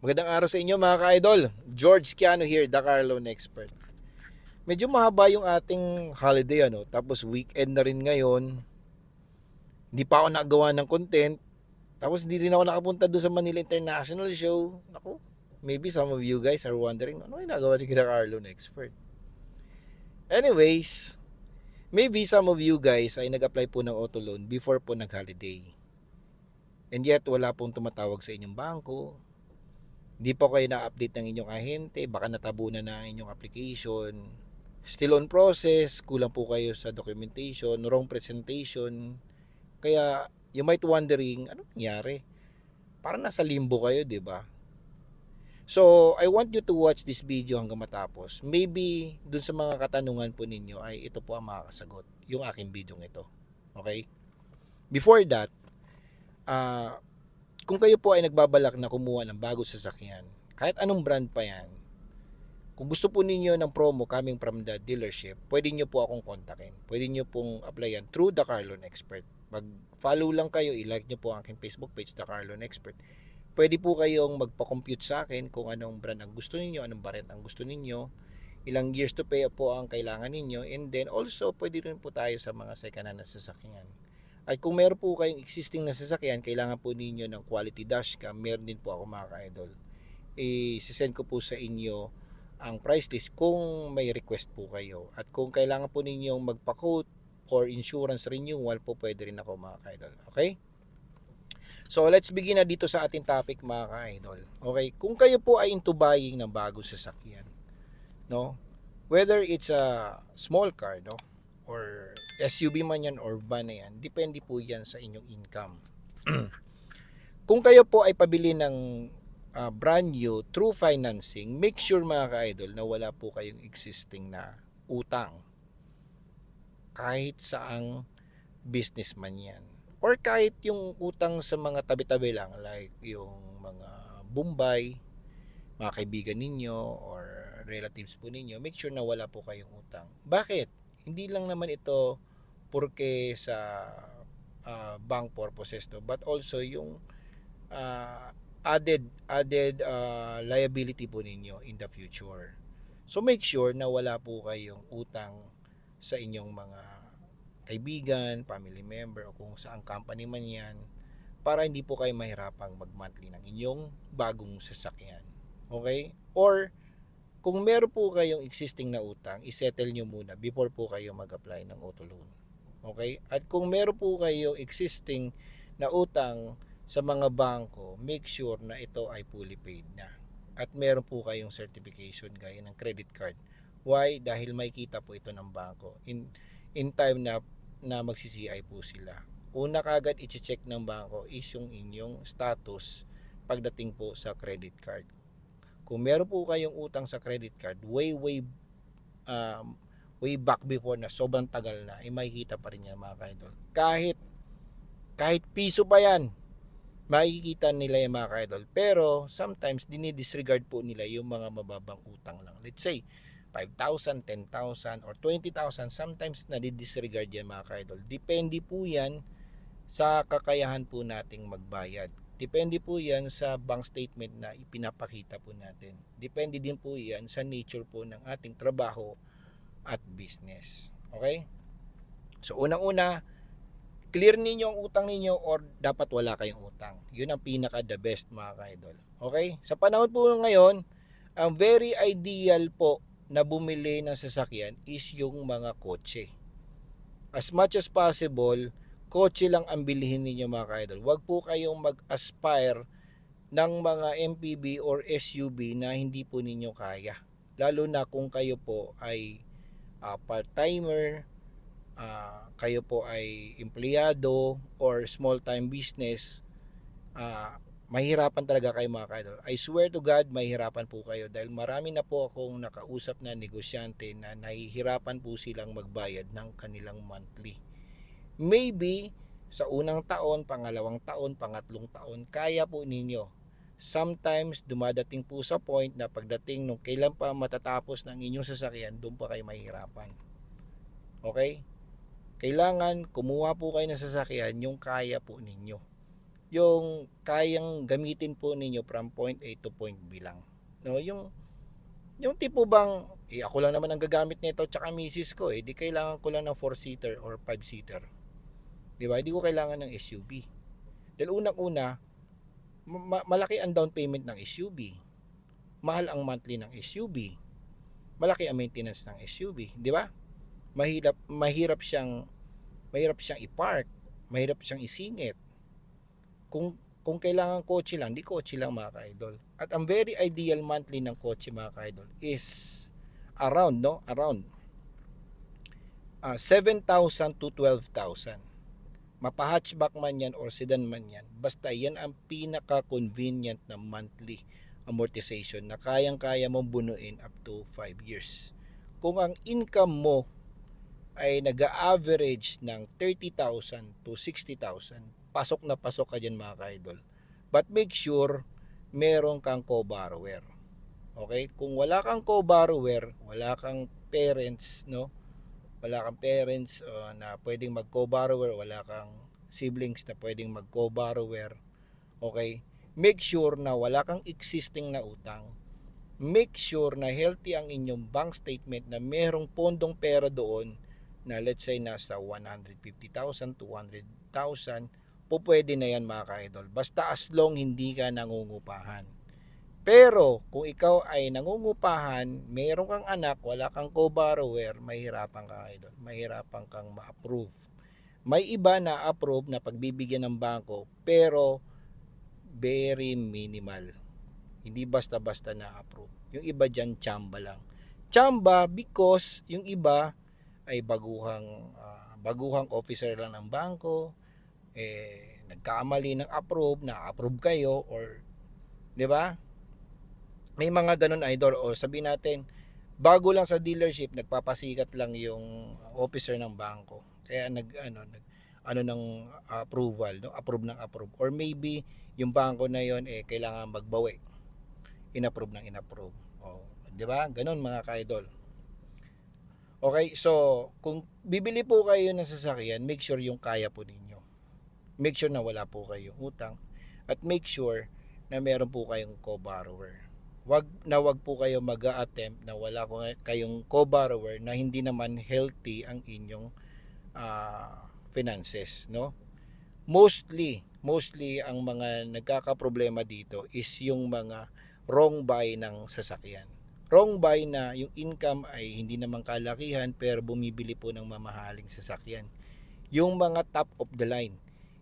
Magandang araw sa inyo mga ka-idol. George Kiano here, car loan expert. Medyo mahaba yung ating holiday ano, tapos weekend na rin ngayon. Hindi pa ako nakagawa ng content. Tapos hindi rin ako nakapunta doon sa Manila International Show. Naku, maybe some of you guys are wondering, ano yung nagawa ni car loan expert? Anyways, maybe some of you guys ay nag-apply po ng auto loan before po nag-holiday. And yet, wala pong tumatawag sa inyong bangko, hindi po kayo na-update ng inyong ahente, baka natabunan na ang inyong application. Still on process, kulang po kayo sa documentation, wrong presentation. Kaya you might wondering, ano nangyari? Parang nasa limbo kayo, di ba? So, I want you to watch this video hanggang matapos. Maybe dun sa mga katanungan po ninyo ay ito po ang makakasagot, yung aking video ito. Okay? Before that, ah kung kayo po ay nagbabalak na kumuha ng bago sasakyan, kahit anong brand pa yan, kung gusto po ninyo ng promo coming from the dealership, pwede nyo po akong kontakin. Pwede nyo pong applyan through the Car Loan Expert. Mag-follow lang kayo, i-like nyo po ang aking Facebook page, the Car Loan Expert. Pwede po kayong magpa-compute sa akin kung anong brand ang gusto ninyo, anong barret ang gusto ninyo, ilang years to pay po ang kailangan ninyo, and then also pwede rin po tayo sa mga second hand na sasakyan. At kung meron po kayong existing na sasakyan, kailangan po ninyo ng quality dashcam, meron din po ako mga ka-idol. I-send ko po sa inyo ang price list kung may request po kayo. At kung kailangan po ninyong magpa-quote for insurance renewal po, pwede rin ako mga ka-idol. Okay? So, let's begin na dito sa ating topic mga ka-idol. Okay? Kung kayo po ay into buying ng bagong sasakyan, no? Whether it's a small car, no? Or SUV man yan or van na yan, depende po yan sa inyong income. Kung kayo po ay pabili ng ah, brand new through financing, make sure mga ka-idol na wala po kayong existing na utang. Kahit saang businessman yan. Or kahit yung utang sa mga tabi-tabi lang, like yung mga Bombay, mga kaibigan ninyo, or relatives po ninyo, make sure na wala po kayong utang. Bakit? Hindi lang naman ito porque sa ah, bank purposes no but also yung ah, added added ah, liability po ninyo in the future so make sure na wala po kayong utang sa inyong mga kaibigan, family member o kung saang company man yan para hindi po kayo mahirapang mag-monthly ng inyong bagong sasakyan. Okay? Or kung meron po kayong existing na utang, isettle nyo muna before po kayo mag-apply ng auto loan. Okay? At kung meron po kayo existing na utang sa mga bangko, make sure na ito ay fully paid na. At meron po kayong certification gaya ng credit card. Why? Dahil may kita po ito ng bangko. In, in time na, na magsi-CI po sila. Una kagad i-check ng bangko is yung inyong status pagdating po sa credit card. Kung meron po kayong utang sa credit card, way, way, um, way back before na sobrang tagal na, ay makikita pa rin yan mga ka-idol. Kahit, kahit piso pa yan, makikita nila yung mga ka-idol. Pero, sometimes, dinidisregard po nila yung mga mababang utang lang. Let's say, 5,000, 10,000, or 20,000, sometimes nadidisregard yan mga ka-idol. Depende po yan sa kakayahan po nating magbayad. Depende po yan sa bank statement na ipinapakita po natin. Depende din po yan sa nature po ng ating trabaho at business. Okay? So unang-una, clear ninyo ang utang ninyo or dapat wala kayong utang. Yun ang pinaka the best mga ka-idol. Okay? Sa panahon po ngayon, ang very ideal po na bumili ng sasakyan is yung mga kotse. As much as possible, kotse lang ang bilihin ninyo mga ka-idol. Huwag po kayong mag-aspire ng mga MPV or SUV na hindi po ninyo kaya. Lalo na kung kayo po ay ah, part-timer, ah, kayo po ay empleyado or small-time business, ah, mahirapan talaga kayo mga ka-idol. I swear to God, mahirapan po kayo dahil marami na po akong nakausap na negosyante na nahihirapan po silang magbayad ng kanilang monthly. Maybe sa unang taon, pangalawang taon, pangatlong taon, kaya po ninyo. Sometimes dumadating po sa point na pagdating nung kailan pa matatapos ng inyong sasakyan, doon pa kayo mahihirapan. Okay? Kailangan kumuha po kayo ng sasakyan yung kaya po ninyo. yung kayang gamitin po ninyo from point A to point B lang. No, yung yung tipo bang eh ako lang naman ang gagamit nito tsaka misis ko eh di kailangan ko lang ng 4-seater or 5-seater. 'Di ba? Hindi ko kailangan ng SUV. Dahil unang-una ma- malaki ang down payment ng SUV. Mahal ang monthly ng SUV. Malaki ang maintenance ng SUV, 'di ba? Mahirap mahirap siyang mahirap siyang i-park, mahirap siyang isingit. Kung kung kailangan kotse lang, di kotse lang mga ka-idol. At ang very ideal monthly ng kotse mga ka-idol is around, no? Around uh, 7,000 to 12,000. Mapa-hatchback man yan or sedan man yan. Basta yan ang pinaka-convenient na monthly amortization na kayang-kaya mong bunuin up to 5 years. Kung ang income mo ay nag-average ng 30,000 to 60,000, pasok na pasok ka dyan mga ka-idol. But make sure meron kang co-borrower. Okay? Kung wala kang co-borrower, wala kang parents, no? Wala kang parents uh, na pwedeng mag-co-borrower, wala kang siblings na pwedeng mag-co-borrower. Okay? Make sure na wala kang existing na utang. Make sure na healthy ang inyong bank statement na merong pondong pera doon na let's say nasa 150,000, 200,000, po pwede na yan mga ka-idol. Basta as long hindi ka nangungupahan. Pero kung ikaw ay nangungupahan, meron kang anak, wala kang co-borrower, mahirapan ka idol. Mahirapan kang ma-approve. May iba na approve na pagbibigyan ng bangko, pero very minimal. Hindi basta-basta na approve. Yung iba dyan, chamba lang. Chamba because yung iba ay baguhang uh, baguhang officer lang ng bangko, eh nagkamali ng approve, na approve kayo or 'di ba? May mga ganun idol. O sabi natin bago lang sa dealership nagpapasikat lang yung officer ng bangko. Kaya nag ano nag ano ng approval no? Approve ng approve. Or maybe yung bangko na yon eh kailangan magbawi. Inapprove ng inapprove. Oh di ba? Ganun mga ka-idol. Okay so kung bibili po kayo ng sasakyan make sure yung kaya po ninyo. Make sure na wala po kayong utang. At make sure na meron po kayong co-borrower wag na wag po kayo mag-attempt na wala ko kayong co-borrower na hindi naman healthy ang inyong uh, finances, no? Mostly, mostly ang mga nagkakaproblema dito is yung mga wrong buy ng sasakyan. Wrong buy na yung income ay hindi naman kalakihan pero bumibili po ng mamahaling sasakyan. Yung mga top of the line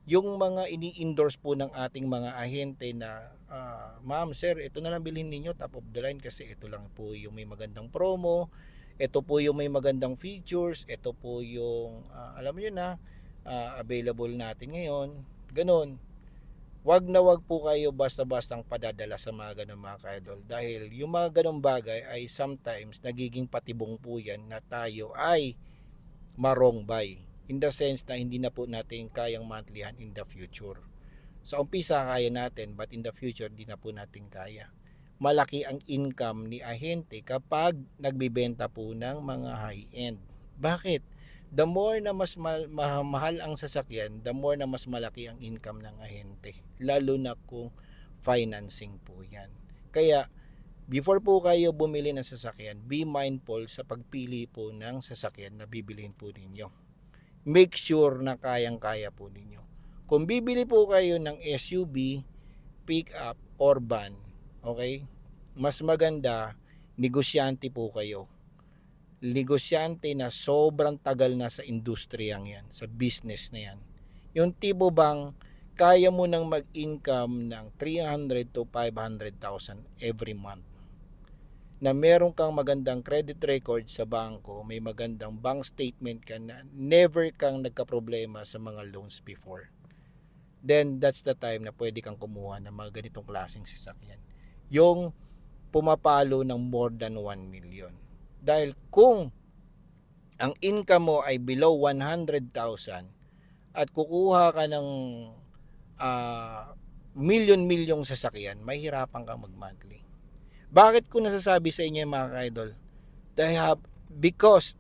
yung mga ini-endorse po ng ating mga ahente na uh, ma'am sir ito na lang bilhin ninyo top of the line kasi ito lang po yung may magandang promo ito po yung may magandang features ito po yung uh, alam niyo na uh, available natin ngayon ganun. Wag na wag po kayo basta-bastang padadala sa mga ganun mga kaidol dahil yung mga ganung bagay ay sometimes nagiging patibong po yan na tayo ay marong buy in the sense na hindi na po natin kayang monthlyhan in the future. Sa umpisa kaya natin but in the future di na po natin kaya. Malaki ang income ni ahente kapag nagbibenta po ng mga high-end. Bakit? The more na mas ma- ma- mahal ang sasakyan, the more na mas malaki ang income ng ahente. Lalo na kung financing po yan. Kaya, before po kayo bumili ng sasakyan, be mindful sa pagpili po ng sasakyan na bibilihin po ninyo make sure na kayang-kaya po ninyo. Kung bibili po kayo ng SUV, pick-up, or van, okay? Mas maganda, negosyante po kayo. Negosyante na sobrang tagal na sa industriyang yan, sa business na yan. Yung tipo bang kaya mo nang mag-income ng 300 to 500,000 every month na meron kang magandang credit record sa bangko, may magandang bank statement ka na never kang nagka-problema sa mga loans before. Then that's the time na pwede kang kumuha ng mga ganitong klaseng sasakyan. Yung pumapalo ng more than 1 million. Dahil kung ang income mo ay below 100,000 at kukuha ka ng uh, million-milyong sasakyan, mahirapan kang mag-monthly bakit ko nasasabi sa inyo mga idol? I have because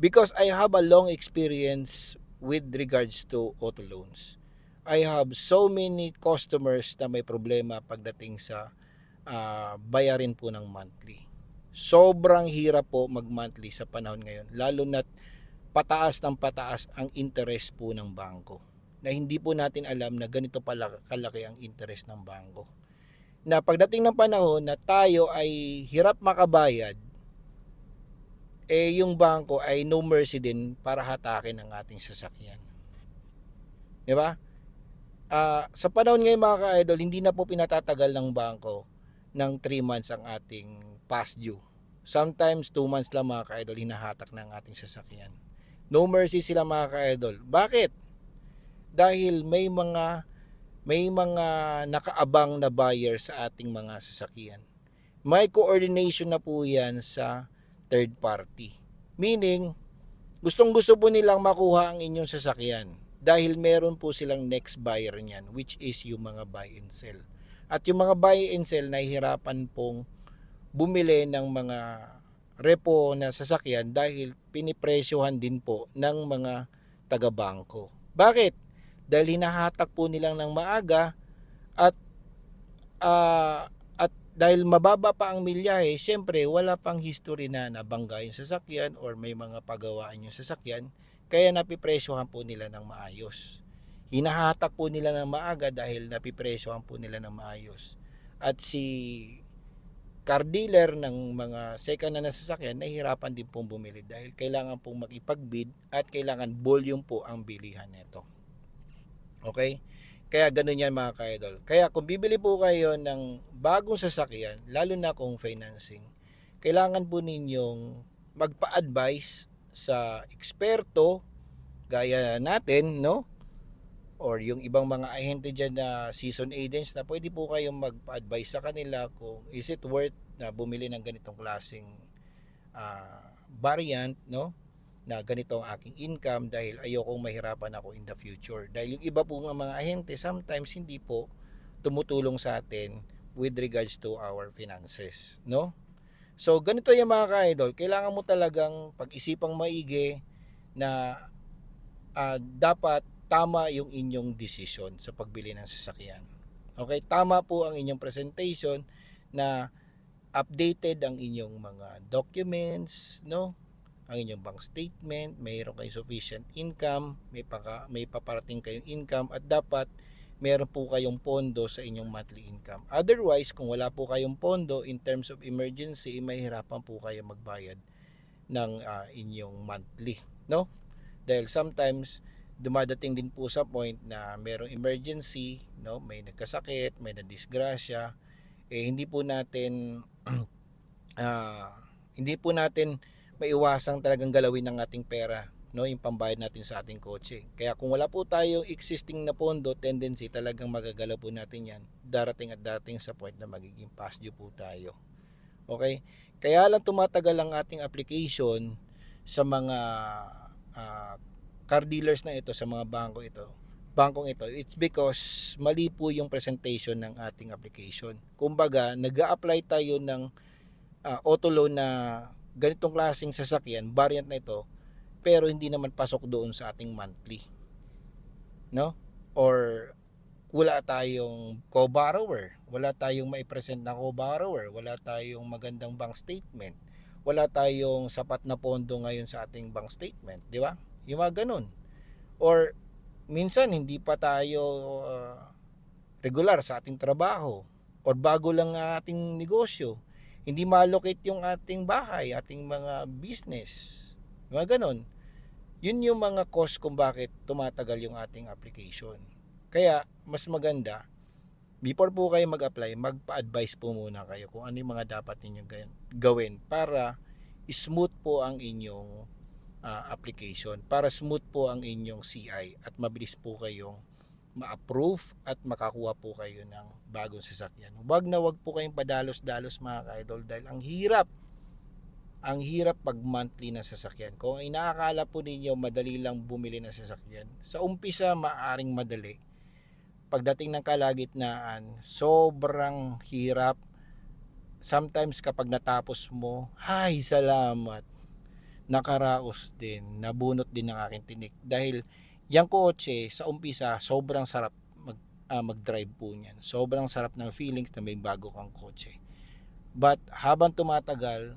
because I have a long experience with regards to auto loans. I have so many customers na may problema pagdating sa ah, bayarin po ng monthly. Sobrang hirap po mag-monthly sa panahon ngayon, lalo na pataas ng pataas ang interest po ng bangko. Na hindi po natin alam na ganito pala kalaki ang interest ng bangko. Na pagdating ng panahon na tayo ay hirap makabayad, eh yung bangko ay no mercy din para hatakin ang ating sasakyan. Di ba? Ah, sa panahon ngayon mga ka-idol, hindi na po pinatatagal ng bangko ng 3 months ang ating past due. Sometimes 2 months lang mga ka-idol hinahatak ng ating sasakyan. No mercy sila mga ka-idol. Bakit? Dahil may mga may mga nakaabang na buyer sa ating mga sasakyan. May coordination na po yan sa third party. Meaning, gustong gusto po nilang makuha ang inyong sasakyan dahil meron po silang next buyer niyan which is yung mga buy and sell. At yung mga buy and sell nahihirapan pong bumili ng mga repo na sasakyan dahil pinipresyohan din po ng mga taga-bangko. Bakit? Dahil hinahatak po nilang ng maaga at ah, at dahil mababa pa ang milyahe, siyempre wala pang history na nabangga yung sasakyan or may mga pagawaan yung sasakyan, kaya napipresyohan po nila ng maayos. Hinahatak po nila ng maaga dahil napipresyohan po nila ng maayos. At si car dealer ng mga second na nasasakyan, nahihirapan din pong bumili dahil kailangan pong makipag-bid at kailangan volume po ang bilihan nito. Okay? Kaya ganun yan mga ka-idol. Kaya kung bibili po kayo ng bagong sasakyan, lalo na kung financing, kailangan po ninyong magpa-advise sa eksperto gaya natin, no? Or yung ibang mga ahente dyan na season agents na pwede po kayong magpa-advise sa kanila kung is it worth na bumili ng ganitong klaseng ah, variant, no? Na ganito ang aking income dahil ayokong mahirapan ako in the future. Dahil yung iba po ng mga ahente sometimes hindi po tumutulong sa atin with regards to our finances, no? So ganito yung mga ka-idol, kailangan mo talagang pag-isipang maigi na ah, dapat tama yung inyong decision sa pagbili ng sasakyan. Okay, tama po ang inyong presentation na updated ang inyong mga documents, no? Ang inyong bank statement, mayroon kayong sufficient income, may paka, may paparating kayong income at dapat meron po kayong pondo sa inyong monthly income. Otherwise, kung wala po kayong pondo in terms of emergency, mahirapan po kayo magbayad ng ah, inyong monthly, no? Dahil sometimes dumadating din po sa point na merong emergency, no? May nagkasakit, may nadisgrasya, eh hindi po natin ah, hindi po natin maiwasang talagang galawin ng ating pera no yung pambayad natin sa ating kotse. Kaya kung wala po tayo existing na pondo tendency talagang magagalaw po natin yan darating at darating sa point na magiging past due po tayo. Okay? Kaya lang tumatagal ang ating application sa mga ah, car dealers na ito sa mga bangko ito bangkong ito. It's because mali po yung presentation ng ating application. Kumbaga nag apply tayo ng ah, auto loan na ganitong klaseng sasakyan, variant na ito, pero hindi naman pasok doon sa ating monthly. No? Or wala tayong co-borrower, wala tayong mai-present na co-borrower, wala tayong magandang bank statement, wala tayong sapat na pondo ngayon sa ating bank statement, di ba? Yung mga ganun. Or minsan hindi pa tayo uh, regular sa ating trabaho or bago lang ang ating negosyo hindi ma-allocate yung ating bahay, ating mga business. Mga ganon. Yun yung mga cost kung bakit tumatagal yung ating application. Kaya, mas maganda, before po kayo mag-apply, magpa-advise po muna kayo kung ano yung mga dapat ninyong gawin para smooth po ang inyong uh, application, para smooth po ang inyong CI at mabilis po kayong ma-approve at makakuha po kayo ng bagong sasakyan. Huwag na wag po kayong padalos-dalos mga ka-idol dahil ang hirap ang hirap pag monthly na sasakyan. Kung inaakala po ninyo madali lang bumili ng sasakyan, sa umpisa maaring madali. Pagdating ng kalagitnaan, sobrang hirap. Sometimes kapag natapos mo, ay salamat. Nakaraos din, nabunot din ng aking tinik dahil Yang kotse sa umpisa sobrang sarap mag ah, mag-drive po niyan. Sobrang sarap ng feelings na may bago kang kotse. But habang tumatagal,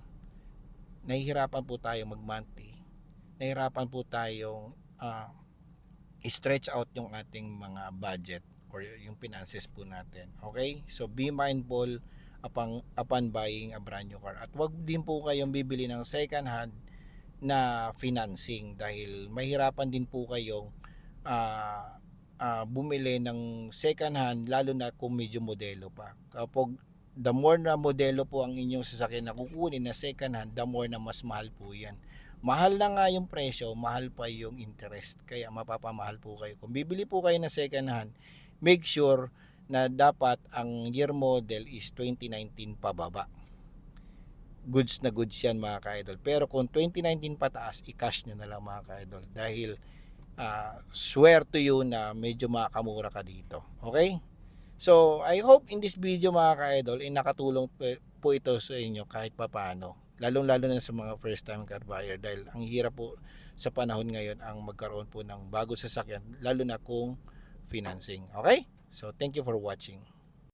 nahihirapan po tayo mag-monthly. Nahihirapan po tayong ah, stretch out yung ating mga budget or yung finances po natin. Okay? So be mindful upon, upon buying a brand new car. At wag din po kayong bibili ng second hand na financing dahil mahirapan din po kayong ah, ah, bumili ng second hand lalo na kung medyo modelo pa. Kapag the more na modelo po ang inyong sasakyan na kukunin na second hand, the more na mas mahal po yan. Mahal na nga yung presyo, mahal pa yung interest. Kaya mapapamahal po kayo. Kung bibili po kayo ng second hand, make sure na dapat ang year model is 2019 pababa. Goods na goods yan mga ka-idol. Pero kung 2019 pataas, i-cash nyo na lang mga ka-idol. Dahil ah, swear to you na medyo makakamura ka dito. Okay? So, I hope in this video mga ka-idol, ay nakatulong po- po ito sa inyo kahit papano. Lalong-lalo na sa mga first time car buyer dahil ang hirap po sa panahon ngayon ang magkaroon po ng bago sasakyan lalo na kung financing. Okay? So, thank you for watching.